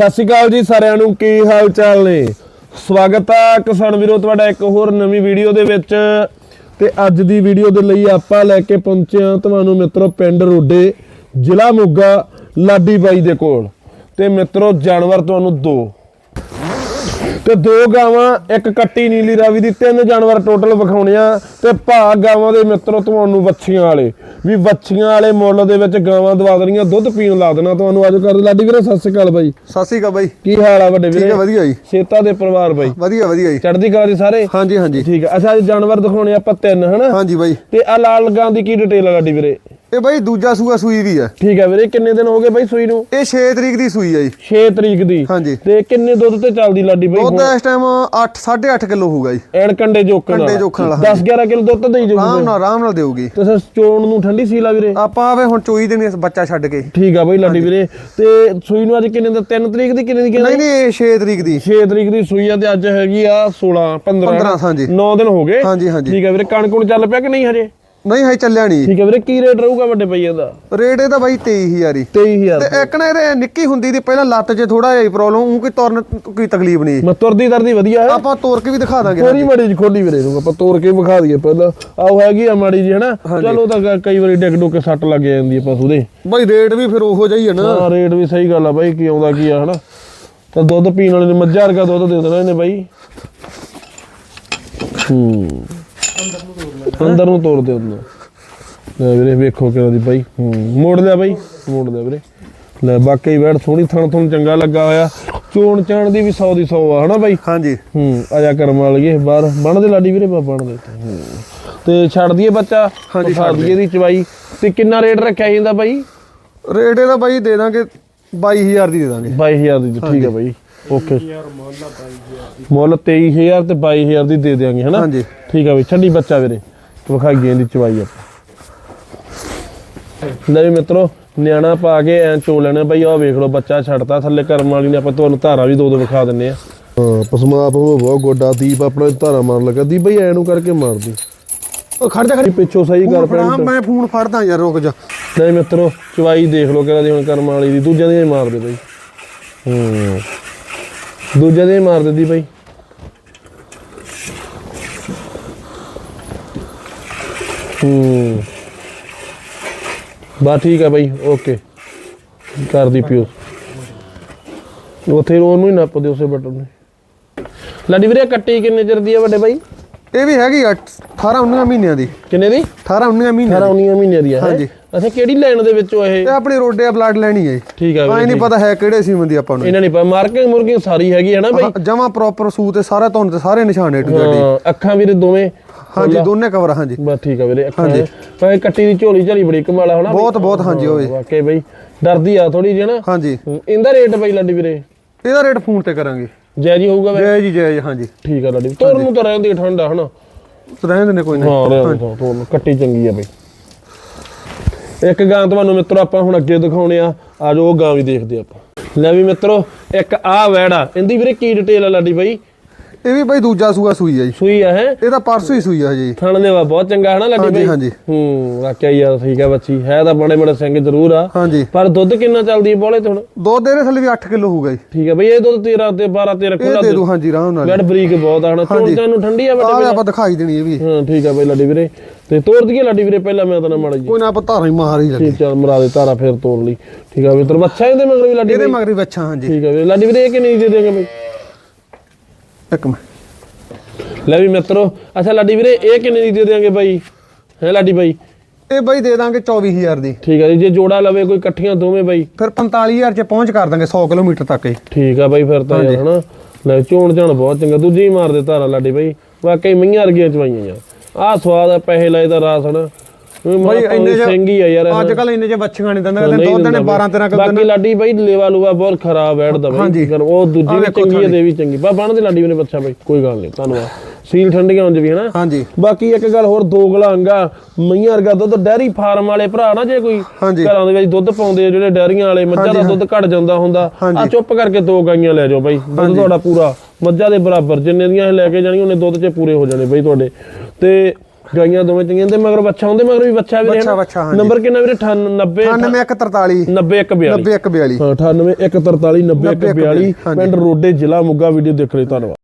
ਸਤਿ ਸ਼੍ਰੀ ਅਕਾਲ ਜੀ ਸਾਰਿਆਂ ਨੂੰ, ਕੀ ਹਾਲ ਚਾਲ ਨੇ? ਸਵਾਗਤ ਆ ਕਿਸਾਨ ਵੀਰੋ, ਤੁਹਾਡਾ ਇੱਕ ਹੋਰ ਨਵੀਂ ਵੀਡੀਓ ਦੇ ਵਿੱਚ। ਤੇ ਅੱਜ ਦੀ ਵੀਡੀਓ ਦੇ ਲਈ ਆਪਾਂ ਲੈ ਕੇ ਪਹੁੰਚੇ ਹਾਂ ਤੁਹਾਨੂੰ ਮਿੱਤਰੋ, ਪਿੰਡ ਰੋਡੇ, ਜ਼ਿਲ੍ਹਾ ਮੋਗਾ, ਲਾਡੀ ਬਾਈ ਦੇ ਕੋਲ। ਤੇ ਮਿੱਤਰੋ, ਜਾਨਵਰ ਤੁਹਾਨੂੰ ਦੋ। ਤੇ ਦੋ ਗਾਵਾਂ ਇੱਕ ਕੱਟੀ ਨੀਲੀ ਰਾਵੀ ਦੀ ਤਿੰਨ ਜਾਨਵਰ ਟੋਟਲ ਵਿਖਾਉਣੇ ਆ ਤੇ ਭਾ ਗਾਵਾਂ ਦੇ ਮਿੱਤਰੋ ਤੁਹਾਨੂੰ ਵੱਛੀਆਂ ਵਾਲੇ। ਵੀ ਵੱਛੀਆਂ ਵਾਲੇ ਮੁੱਲ ਦੇ ਵਿੱਚ ਗਾਵਾਂ ਦਵਾ ਦੇਣੀਆਂ ਦੁੱਧ ਪੀਣ ਲਾ ਦੇਣਾ ਤੁਹਾਨੂੰ ਅੱਜ ਕਰ ਲਾਡੀ ਵੀਰੇ ਸਤਿ ਸ਼੍ਰੀ ਅਕਾਲ ਬਾਈ। ਸਤਿ ਸ਼੍ਰੀ ਅਕਾਲ ਬਾਈ। ਕੀ ਹਾਲ ਆ ਵੱਡੇ ਠੀਕ ਵੀਰੇ? ਹੈ ਵਧੀਆ ਜੀ। ਸੇਤਾ ਦੇ ਪਰਿਵਾਰ ਬਾਈ। ਵਧੀਆ ਵਧੀਆ ਜੀ। ਚੜ੍ਹਦੀ ਕਲਾ ਦੇ ਸਾਰੇ? ਹਾਂਜੀ ਹਾਂਜੀ। ਠੀਕ ਆ। ਅੱਛਾ ਅੱਜ ਜਾਨਵਰ ਦਿਖਾਉਣੇ ਆਪਾਂ ਤਿੰਨ ਹਨਾ? ਹਾਂਜੀ ਬਾਈ। ਤੇ ਆ ਲਾਲ ਗਾਂ ਦੀ ਕੀ ਡਿਟੇਲ ਆ ਲਾਡੀ ਵੀਰੇ? ਇਹ ਬਾਈ ਦੂਜਾ ਸੂਆ ਸੂਈ ਵੀ ਹੈ ਠੀਕ ਆ ਵੀਰੇ ਕਿੰਨੇ ਦਿਨ ਹੋ ਗਏ ਬਾਈ ਸੂਈ ਨੂੰ? ਇਹ 6 ਤਰੀਕ ਦੀ ਸੂਈ ਹੈ ਜੀ। 6 ਤਰੀਕ ਦੀ। ਹਾਂਜੀ। ਤੇ ਕਿੰਨੇ ਦੁੱਧ ਤੇ ਚੱਲਦੀ ਲਾਡੀ ਬਾਈ ਦੁੱਧ ਇਸ ਟਾਈਮ 8 8.5 ਕਿਲੋ ਹੋਊਗਾ ਜੀ। ਐਨ ਕੰਡੇ ਜੋਕਣ ਕੰਡੇ ਵਾਲਾ, 10 11 ਕਿਲੋ ਦੁੱਧ ਦੇਈ ਆਰਾਮ ਜਾਊਗੀ ਨਾਲ ਆਰਾਮ ਨਾਲ ਦੇਊਗੀ। ਤੇ ਸਰ ਚੋਣ ਨੂੰ ਠੰਡੀ ਸੀ ਲਾ ਵੀਰੇ? ਆਪਾਂ ਆਵੇ ਹੁਣ ਚੋਈ ਦੇਣੀ ਇਸ ਬੱਚਾ ਛੱਡ ਕੇ। ਠੀਕ ਆ ਬਾਈ ਲਾਡੀ ਵੀਰੇ। ਤੇ ਸੂਈ ਨੂੰ ਅੱਜ ਕਿੰਨੇ ਦਾ 3 ਤਰੀਕ ਦੀ ਕਿੰਨੇ ਦੀ ਨਹੀਂ ਕਿੰਨੇ ਨਹੀਂ ਇਹ 6 ਤਰੀਕ ਦੀ। 6 ਤਰੀਕ ਦੀ ਸੂਈ ਆ ਤੇ ਅੱਜ ਹੈਗੀ ਆ 16 15 15 ਹਾਂਜੀ। 9 ਦਿਨ ਹੋ ਗਏ। ਹਾਂਜੀ ਹਾਂਜੀ। ਠੀਕ ਆ ਵੀਰੇ ਕਣਕ ਨੂੰ ਚੱਲ ਪਿਆ ਕਿ ਨਹੀਂ ਹਜੇ? ਨਹੀਂ ਹੈ ਚੱਲਿਆ ਨਹੀਂ ਠੀਕ ਆ ਵੀਰੇ ਕੀ ਰੇਟ ਰਹੂਗਾ ਵੱਡੇ ਪਈਏ ਦਾ? ਰੇਟ ਇਹਦਾ ਬਾਈ 23000 ਹੀ। 23000 ਤੇ ਇੱਕ ਨਾ ਇਹਦੇ ਨਿੱਕੀ ਹੁੰਦੀ ਦੀ ਪਹਿਲਾਂ ਲੱਤ 'ਚ ਥੋੜਾ ਜਿਹਾ ਪ੍ਰੋਬਲਮ ਉਹ ਕੋਈ ਤੁਰਨ ਕੋਈ ਤਕਲੀਫ ਨਹੀਂ ਮੈਂ ਤੁਰਦੀ ਤਰਦੀ ਵਧੀਆ ਹੈ। ਆਪਾਂ ਤੋਰ ਕੇ ਵੀ ਦਿਖਾ ਦਾਂਗੇ ਥੋੜੀ ਮਾੜੀ ਜੀ ਖੋਲੀ ਵੀਰੇ ਨੂੰ ਆਪਾਂ ਤੋੜ ਕੇ ਵਿਖਾ ਦਈਏ ਪਹਿਲਾਂ। ਆਹ ਹੈਗੀ ਆ ਮਾੜੀ ਜੀ ਹਨਾ? ਚਲੋ ਤਾਂ ਕਈ ਵਾਰੀ ਡਿੱਗ ਡੁੱਕ ਕੇ ਸੱਟ ਲੱਗ ਜਾਂਦੀ ਆ ਪਸ਼ੂ ਦੇ ਬਾਈ ਰੇਟ ਵੀ ਫਿਰ ਉਹੋ ਜਿਹਾ ਹੀ ਹੈ ਨਾ। ਹਾਂ ਰੇਟ ਵੀ ਸਹੀ ਗੱਲ ਆ ਬਾਈ ਕੀ ਆਉਂਦਾ ਕੀ ਆ ਹਨਾ? ਤਾਂ ਦੁੱਧ ਪੀਣ ਵਾਲੇ ਨੇ ਮੱਝਾਂ ਵਰਗਾ ਦੁੱਧ ਦੇ ਦੇਣਾ ਇਹਨੇ ਬਾਈ। ਹੂੰ। ਅੰਦਰ ਨੂੰ ਤੋੜ ਦੇ ਉਹਨੂੰ। ਲੈ ਵੀਰੇ ਵੇਖੋ ਕਿਹੜਾ ਦੀ ਬਾਈ। ਮੋੜ ਲਿਆ ਬਾਈ। ਮੋੜ ਲਿਆ ਵੀਰੇ। ਲੈ ਬਾਕੀ ਬੈਠ ਸੋਹਣੀ ਥਣ ਥਣ ਚੰਗਾ ਲੱਗਾ ਹੋਇਆ। ਚੋਣ ਚਾਣ ਦੀ ਵੀ 100 ਦੀ 100 ਆ ਹਨਾ ਬਾਈ? ਹਾਂਜੀ। ਹੂੰ ਆਜਾ ਕਰਮ ਵਾਲੀਏ ਬਾਹਰ। ਬਣ ਦੇ ਲਾਡੀ ਵੀਰੇ ਬਾ ਬਣ ਦੇ। ਤੇ ਛੱਡ ਦਈਏ ਬੱਚਾ। ਹਾਂਜੀ, ਛੱਡ ਛੱਡ ਦਈਏ ਦੀ ਚਵਾਈ। ਤੇ ਕਿੰਨਾ ਰੇਟ ਰੱਖਿਆ ਜਾਂਦਾ ਬਾਈ? ਰੇਟ ਇਹਦਾ ਬਾਈ ਦੇ ਦਾਂਗੇ 22000 ਦੀ ਦੇ ਦਾਂਗੇ। 22000 ਦੀ ਠੀਕ ਹੈ ਬਾਈ। ਓਕੇ ਮੁੱਲ 23000 ਤੇ 22000 ਦੀ ਦੇ ਦਿਆਂਗੇ ਹਨਾ? ਹਾਂਜੀ। ਠੀਕ ਹੈ ਬਈ ਛੱਡੀ ਬੱਚਾ ਵੀਰੇ। ਵਿਖਾਈਏ ਇਹਦੀ ਚਵਾਈ ਆਪਾਂ। ਲੈ ਵੀ ਮਿੱਤਰੋ ਨਿਆਣਾ ਪਾ ਕੇ ਐ ਚੋ ਲੈਣਾ ਬਈ ਆਹ ਵੇਖ ਲਓ ਬੱਚਾ ਛੱਡਤਾ ਥੱਲੇ ਕਰਮ ਵਾਲੀ ਨੇ ਆਪਾਂ ਤੁਹਾਨੂੰ ਧਾਰਾ ਵੀ ਦੋ ਦੋ ਵਿਖਾ ਦਿੰਨੇ ਆ। ਹਾਂ ਪਸਮਾਪ ਹੋ ਬਹੁਤ ਗੋਡਾ ਦੀਪ ਆਪਣਾ ਧਾਰਾ ਮਾਰਨ ਲੱਗਾ। ਦੀਪ ਬਈ ਐ ਨੂੰ ਕਰਕੇ ਮਾਰਦੀ। ਉਹ ਖੜ ਜਾ ਖੜੀ। ਪਿੱਛੋਂ ਸਹੀ ਕਰ ਪੈਂਟ ਮੈਂ ਫੋਨ ਫੜਦਾ ਯਾਰ ਰੁਕ ਜਾ। ਨਹੀਂ ਮਿੱਤਰੋ ਚਵਾਈ ਦੇਖ ਲਓ ਕਿਹੜਾ ਦੀ ਹੁਣ ਕਰਮ ਵਾਲੀ ਦੀ ਦੂਜਿਆਂ ਦੀ ਮਾਰ ਦੇ ਬਈ। ਹੂੰ। ਦੂਜਿਆਂ ਦੀ ਹੀ ਮਾਰ ਦਿੰਦੀ ਬਈ। ਹੂੰ। ਬਾ ਠੀਕ ਆ ਬਈ ਓਕੇ। ਕਰਦੀ ਪਿਓ। ਉਥੇ ਉਹਨੂੰ ਹੀ ਨੱਪ ਦੇ ਉਸੇ ਬਟਨ ਨੂੰ। ਲਾਡੀ ਵੀਰੇ ਕੱਟੀ ਕਿੰਨੇ ਚਿਰ ਦੀ ਆ ਵੱਡੇ ਬਾਈ? ਇਹ ਵੀ ਹੈਗੀ 18 19 ਮਹੀਨਿਆਂ ਦੀ। ਕਿੰਨੇ ਦੀ? 18 19 ਮਹੀਨਿਆਂ 18 ਦੀ 19 ਮਹੀਨੇ ਦੀ ਆ ਹੈਂ? ਹਾਂਜੀ। ਅੱਛਾ ਕਿਹੜੀ ਲਾਈਨ ਦੇ ਵਿੱਚੋਂ ਇਹ? ਇਹ ਆਪਣੀ ਰੋਡੇ ਬਲੱਡ ਲੈਣੀ ਹੈ ਠੀਕ ਐ ਵੀਰੇ ਨਹੀਂ ਪਤਾ ਹੈ ਕਿਹੜੇ ਸੀਮਨ ਦੀ ਆਪਾਂ ਨੂੰ ਇਹਨਾਂ ਨਹੀਂ ਪਾ ਮਾਰਕਿੰਗ ਮੁਰਕਿੰਗ ਸਾਰੀ ਹੈਗੀ ਹੈ ਨਾ ਬਈ। ਜਮਾ ਪ੍ਰੋਪਰ ਸੂਤ ਤੇ ਸਾਰਾ ਤੁਹਾਨੂੰ ਤੇ ਸਾਰੇ ਨਿਸ਼ਾਨ ਏ ਟੂ ਜ਼ੈਡ ਹਾਂ, ਅੱਖਾਂ ਵੀਰੇ ਦੋਵੇਂ ਹਾਂਜੀ ਦੋਨੇ ਕਵਰ ਹਾਂਜੀ। ਬਸ ਠੀਕ ਆ ਵੀਰੇ ਅੱਖਾਂ ਪਰ ਕੱਟੀ ਦੀ ਝੋਲੀ ਝਾਲੀ ਬੜੀ ਕਮਾਲ ਹਨਾ ਬਹੁਤ ਬਹੁਤ ਹਾਂਜੀ ਹੋਵੇ ਵਾਕਈ ਬਈ ਡਰਦੀ ਆ ਥੋੜੀ ਜਿਹੀ ਨਾ। ਹਾਂਜੀ। ਇਹਦਾ ਰੇਟ ਬਈ ਲਾਡੀ ਵੀਰੇ? ਇਹਦਾ ਰੇਟ ਫੋਨ ਤੇ ਕਰਾਂਗੇ। ਜੈ ਜੀ ਹੋਊਗਾ ਵੇ ਜੈ ਜੀ ਜੈ ਜੀ ਹਾਂਜੀ। ਠੀਕ ਆ ਲਾਡੀ ਤੋਰ ਨੂੰ ਤਾਂ ਰਹਿੰਦੀ ਠੰਡਾ ਹਨਾ? ਰਹਿਣ ਦੇ ਕੋਈ ਨਹੀਂ। ਹਾਂ ਰਹਿਣ ਦੋ ਤੋਰ ਨੂੰ। ਕੱਟੀ ਚੰਗੀ ਆ ਬਈ। ਇੱਕ ਗਾਂ ਤੁਹਾਨੂੰ ਮਿੱਤਰੋ ਆਪਾਂ ਹੁਣ ਅੱਗੇ ਦਿਖਾਉਣੇ ਆ। ਆ ਉਹ ਗਾਂ ਵੀ ਦੇਖਦੇ ਆਪਾਂ। ਲੈ ਵੀ ਮਿੱਤਰੋ, ਇੱਕ ਆ ਵੈੜਾ ਇਹਦੀ ਵੀਰੇ ਕੀ ਡਿਟੇਲ ਆ ਲਾਡੀ ਬਾਈ? ਇਹ ਵੀ ਬਾਈ ਦੂਜਾ ਸੂਆ ਸੂਈ ਹੈ ਜੀ। ਸੂਈ ਆ ਹੈ? ਇਹ ਤਾਂ ਪਰਸੋਂ ਹੀ ਸੂਈ ਆ ਜੀ। ਥਣ ਦੇਵਾ ਬਹੁਤ ਚੰਗਾ ਹਨਾ ਲਾਡੀ ਹਾਂਜੀ ਬਾਈ? ਹਾਂਜੀ। ਹੂੰ ਵਾਕਿਆ ਯਾਰ ਠੀਕ ਹੈ ਬੱਚੀ। ਹੈ ਤਾਂ ਬੜੇ ਬੜੇ ਸਿੰਘ ਜ਼ਰੂਰ ਆ। ਹਾਂਜੀ। ਪਰ ਦੁੱਧ ਕਿੰਨਾ ਚੱਲਦੀ ਹੈ ਬੋਲੇ ਤੇ ਹੁਣ? ਦੁੱਧ ਇਹਦੇ ਥੱਲੇ ਵੀ 8 ਕਿਲੋ ਹੋਊਗਾ ਜੀ। ਠੀਕ ਹੈ ਬਈ ਇਹ ਦੁੱਧ 13 ਤੇ 12 13 ਇਹ ਖੁੱਲਾ ਦੇ ਦੋ ਹਾਂਜੀ ਆਰਾਮ ਨਾਲ। ਗੜ ਬਰੀਕ ਬਹੁਤ ਆ ਹਨਾ ਚੋਣ ਨੂੰ ਠੰਡੀ ਆ ਵੱਡੇ ਆਪਾਂ ਦਿਖਾਈ ਦੇਣੀ ਇਹ ਵੀ। ਹਾਂ ਠੀਕ ਹੈ ਬਈ ਲਾਡੀ ਵੀਰੇ। ਤੇ ਤੋੜ ਦਈਏ ਲਾਡੀ ਵੀਰੇ ਪਹਿਲਾਂ ਮੈਂ ਤਾਂ ਨਾ ਮਾੜਾ ਜੀ ਕੋਈ ਨਾ ਆਪਾਂ ਧਾਰਾਂ ਹੀ ਮਾਰ ਹੀ ਲੱਗੇ। ਚੱਲ ਮਰਾ ਦੇ ਤਾਰਾ ਫੇਰ ਤੋੜ ਲਈ। ਠੀਕ ਹੈ ਵੀ ਤਰ ਬੱਚਾ ਇਹਦੇ ਮਗਰ ਵੀ ਲਾਡੀ ਇਹਦੇ? ਮਗਰੀ ਬੱਚਾ ਹਾਂਜੀ। ਠੀਕ ਹੈ ਵੀਰੇ ਲਾਡੀ ਵੀਰੇ ਇਹ ਕਿੰਨੀ ਦੇ ਦੇਗੇ ਬਈ? ਇੱਕ ਮਿੰਟ। ਲੈ ਵੀ ਮਿੱਤਰੋ ਅੱਛਾ ਲਾਡੀ ਵੀਰੇ ਇਹ ਕਿੰਨੇ ਦੀ ਦੇ ਦੇਾਂਗੇ ਬਾਈ? ਹੈ ਲਾਡੀ ਬਾਈ? ਇਹ ਬਾਈ ਦੇ ਦਾਂਗੇ 24000 ਦੀ। ਠੀਕ ਹੈ ਜੀ ਜੇ ਜੋੜਾ ਲਵੇ ਕੋਈ ਇਕੱਠੀਆਂ ਦੋਵੇਂ ਬਾਈ। ਫਿਰ 45000 ਚ ਪਹੁੰਚ ਕਰ ਦਾਂਗੇ 100 ਕਿਲੋਮੀਟਰ ਤੱਕ ਹੀ। ਠੀਕ ਆ ਬਾਈ ਫਿਰ ਤਾਂ ਯਾਰ ਹਨਾ? ਲੈ ਚੋਣ ਚਾਣ ਬਹੁਤ ਚੰਗਾ ਦੂਜੀ ਹੀ ਮਾਰ ਦੇ ਧਾਰਾ ਲਾਡੀ ਬਾਈ। ਵਾਕਈ ਮਈਆਂ ਵਰਗੀਆਂ ਚਵਾਈਆਂ ਯਾਰ। ਆਹ ਸਵਾਦ ਆ ਪੈਸੇ ਲਾਏ ਦਾ ਰਾਸ ਹਨਾ? ਬਾਈ ਇੰਨੇ ਚ- ਸਿੰਗੀ ਆ ਯਾਰ ਅੱਜ ਕੱਲ ਇੰਨੇ ਚ ਬੱਚੀਆਂ ਨਹੀਂ ਦਿੰਦੇ ਕਹਿੰਦੇ ਦੁੱਧ ਨੇ 12 13 ਕਿਲੋ ਬਾਕੀ ਲਾਡੀ ਬਾਈ ਲੇਵਾ ਲੂਆ ਬਹੁਤ ਖਰਾਬ ਬੈਠਦਾ ਬਾਈ। ਹਾਂਜੀ। ਉਹ ਦੂਜੀ ਵੀ ਚੰਗੀ ਹੈ ਦੇ ਵੀ ਚੰਗੀ। ਬਾ ਬਣ ਦੇ ਲਾਡੀ ਨੇ ਬੱਚਾ ਬਾਈ। ਕੋਈ ਗੱਲ ਨਹੀਂ ਧੰਨਵਾਦ। ਸੀਲ ਠੰਡੀਆਂ ਉਂਝ ਵੀ ਹਨਾ? ਹਾਂਜੀ। ਬਾਕੀ ਇੱਕ ਗੱਲ ਹੋਰ ਦੋ ਗਲਾਂਗਾ ਮਈਆਂ ਵਰਗਾ ਦੁੱਧ ਡੈਰੀ ਫਾਰਮ ਵਾਲੇ ਭਰਾ ਨਾ ਜੇ ਕੋਈ। ਹਾਂਜੀ। ਘਰਾਂ ਦੇ ਵਿੱਚ ਦੁੱਧ ਪਾਉਂਦੇ ਆ ਜਿਹੜੇ ਡੈਰੀਆਂ ਵਾਲੇ ਮੱਝਾਂ ਦਾ ਦੁੱਧ ਘਟ ਜਾਂਦਾ ਹੁੰਦਾ। ਆ ਚੁੱਪ ਕਰਕੇ ਦੋ ਗਾਈਆਂ ਲੈ ਜਾਓ ਬਾਈ। ਦੁੱਧ ਤੁਹਾਡਾ ਪੂਰਾ। ਮੱਝਾਂ ਦੇ ਬਰਾਬਰ ਜਿੰਨੇ ਦੀਆਂ ਇਹ ਲੈ ਕੇ ਜਾਣੀਆਂ ਉਹਨੇ ਦੁੱਧ 'ਚ ਪੂਰੇ ਹੋ ਜਾਣੇ ਬਾਈ ਤੁਹਾਡੇ। ਤੇ ਗਾਈਆਂ ਦੋਵੇਂ ਚੰਗੀਆਂ ਤੇ ਮਗਰ ਬੱਚਾ ਹੁੰਦੇ ਮਗਰ ਵੀ ਬੱਚਾ ਵੀਰੇ ਬੱਚਾ, ਬੱਚਾ, ਹਾਂਜੀ। ਨੰਬਰ ਕਿੰਨਾ ਵੀਰੇ? 98 9143 9142 9142 ਹਾਂ 98 143 90 90 142 ਹਾਂਜੀ। ਪਿੰਡ ਰੋਡੇ ਜ਼ਿਲ੍ਹਾ ਮੁੱਗਾ ਵੀਡੀਓ ਦੇਖ ਲਈ ਧੰਨਵਾਦ।